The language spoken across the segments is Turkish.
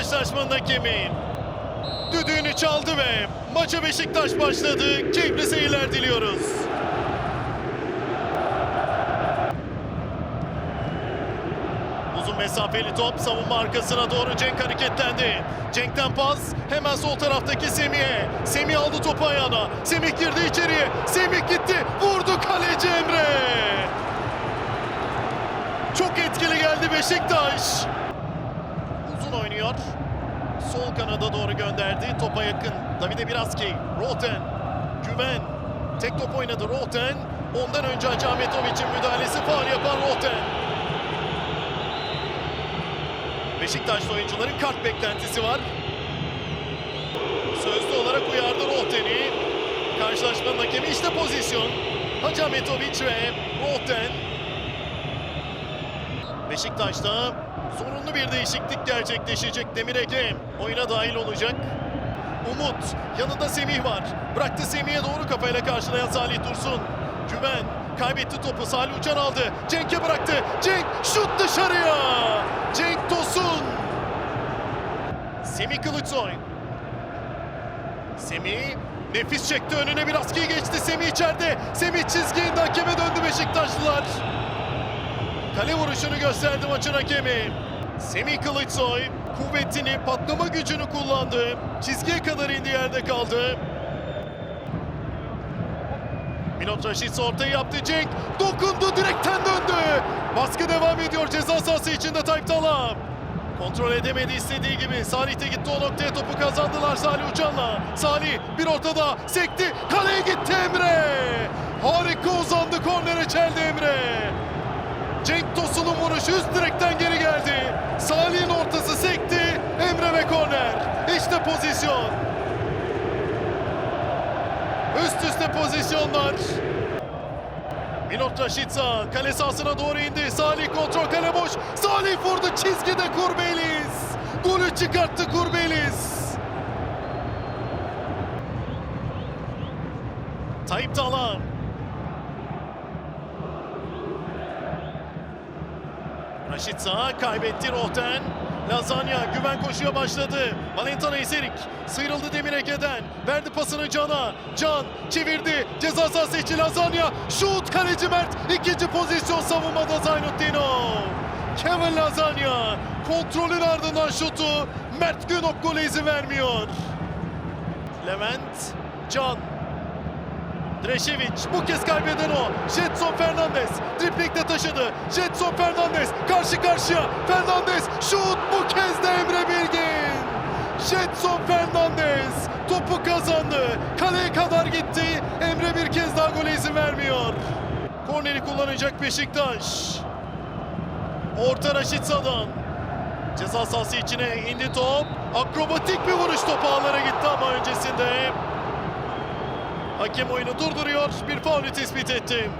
Karşılaşmanın hakemi düdüğünü çaldı ve maça Beşiktaş başladı. Keyifli seyirler diliyoruz. Uzun mesafeli top savunma arkasına doğru Cenk hareketlendi. Cenk'ten pas hemen sol taraftaki Semih'e. Semih aldı topu ayağına. Semih girdi içeriye. Semih gitti. Vurdu kaleci Emre. Çok etkili geldi Beşiktaş. Oynuyor. Sol kanada doğru gönderdi. Topa yakın. Davide Biraski. Roten. Güven. Tek top oynadı Roten. Ondan önce Hacı müdahalesi faul yapan Roten. Beşiktaşlı oyuncuların kart beklentisi var. Sözlü olarak uyardı Rohten'i. Karşılaşmanın hakemi işte pozisyon. Hacı ve Rohten. Beşiktaş'ta zorunlu bir değişiklik gerçekleşecek. Demir Ege oyuna dahil olacak. Umut yanında Semih var. Bıraktı Semih'e doğru kafayla karşılayan Salih Dursun. Güven kaybetti topu. Salih Uçan aldı. Cenk'e bıraktı. Cenk şut dışarıya. Cenk Tosun. Semih Kılıçsoy. Semih nefis çekti önüne bir askıyı geçti. Semih içeride. Semih çizginde hakeme döndü Beşiktaşlılar. Kale vuruşunu gösterdi maçın hakemi. Semih Kılıçsoy kuvvetini, patlama gücünü kullandı. Çizgiye kadar indi yerde kaldı. Milot Raşit ortayı yaptı Cenk. Dokundu direkten döndü. Baskı devam ediyor ceza sahası içinde Tayyip Talha. Kontrol edemedi istediği gibi. Salih de gitti o noktaya topu kazandılar Salih Uçan'la. Salih bir ortada sekti. Kaleye gitti Emre. Harika uzandı kornere çeldi Emre. Cenk Tosun'un vuruşu üst direkten geri geldi. Salih'in ortası sekti. Emre ve korner. İşte pozisyon. Üst üste pozisyonlar. Milot Raşitsa kale sahasına doğru indi. Salih kontrol kale boş. Salih vurdu çizgide Kurbelis. Golü çıkarttı Kurbelis. Tayyip Talha. Raşit Sağ kaybetti Rohten. Lazanya güven koşuya başladı. Valentana İserik sıyrıldı Demir Ege'den. Verdi pasını Can'a. Can çevirdi. Ceza sahası içi Lazanya. Şut kaleci Mert. İkinci pozisyon savunmada Zaynutdinov. Kevin Lazanya kontrolün ardından şutu. Mert Günok gole izin vermiyor. Levent Can Dreşeviç bu kez kaybeden o. Jetson Fernandez driplikte taşıdı. Jetson Fernandez karşı karşıya. Fernandez şut bu kez de Emre Bilgin. Jetson Fernandez topu kazandı. Kaleye kadar gitti. Emre bir kez daha gole izin vermiyor. Korneri kullanacak Beşiktaş. Orta Raşit Sadan. Ceza sahası içine indi top. Akrobatik bir vuruş top ağlara gitti ama öncesinde Hakem oyunu durduruyor. Bir faulü tespit etti.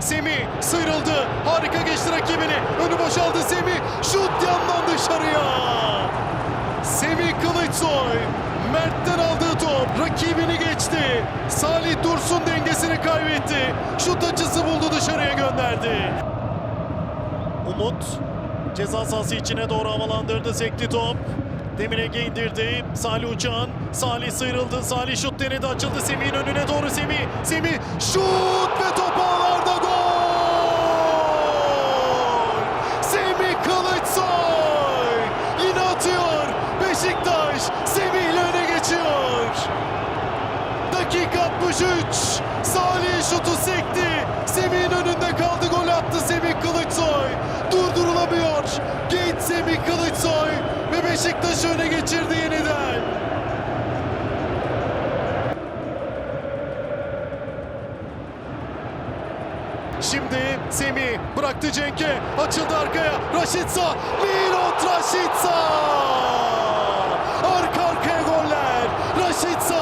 Semih sıyrıldı. Harika geçti rakibini. Önü boşaldı Semih. Şut yandan dışarıya. Semih Kılıçsoy. Mert'ten aldığı top rakibini geçti. Salih Dursun dengesini kaybetti. Şut açısı buldu dışarıya gönderdi. Umut ceza sahası içine doğru havalandırdı sekti top. Demir Ege indirdi. Salih Uçan. Salih sıyrıldı. Salih şut denedi. Açıldı Semih'in önüne doğru Semih. Semih şut ve top ağlarda gol! 3. Salih şutu sekti. Semih'in önünde kaldı. Gol attı Semih Kılıçsoy. Durdurulamıyor. Genç Semih Kılıçsoy ve Beşiktaş'ı öne geçirdi yeniden. Şimdi Semih bıraktı Cenk'e. Açıldı arkaya. Raşitsa. Mirot Raşitsa. Arka arkaya goller. Raşitsa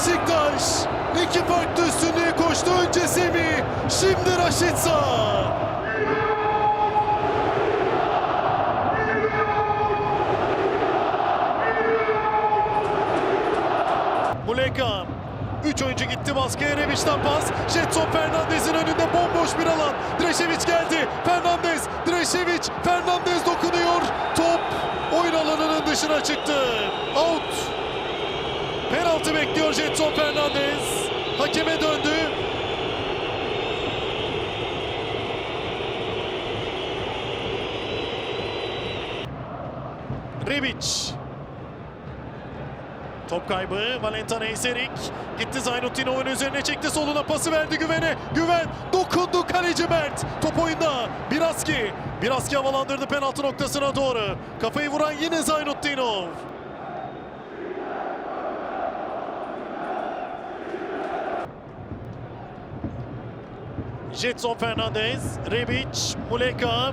Beşiktaş. İki farklı üstünlüğe koştu. Önce Semih, şimdi Raşit Sağ. Muleka. Üç oyuncu gitti baskıya. Rebiç'ten pas. Jetson Fernandez'in Penaltı bekliyor Jetson Fernandez. Hakeme döndü. Rebic. Top kaybı Valentin Eyserik. Gitti Zaynutdinov'un üzerine çekti soluna pası verdi Güven'e. Güven dokundu kaleci Mert. Top oyunda. Biraski. Biraski havalandırdı penaltı noktasına doğru. Kafayı vuran yine Zaynutdinov. Jetson Fernandez, Rebic, Muleka,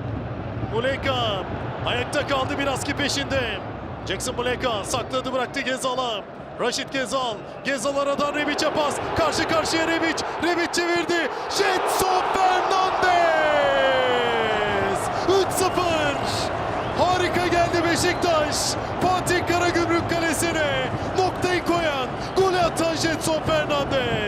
Muleka ayakta kaldı Biraski peşinde. Jackson Muleka sakladı bıraktı Gezal'a. Raşit Gezal, Gezal aradan Rebic'e pas. Karşı karşıya Rebic, Rebic çevirdi. Jetson Fernandez! 3-0. Harika geldi Beşiktaş. Fatih Karagümrük kalesine noktayı koyan, golü atan Jetson Fernandez.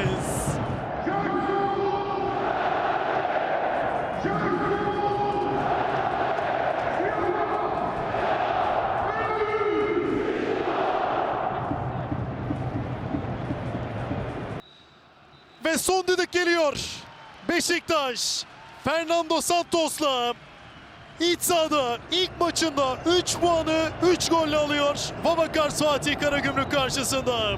Beşiktaş Fernando Santos'la iç sahada ilk maçında 3 puanı 3 golle alıyor. Babakar Fatih Karagümrük karşısında.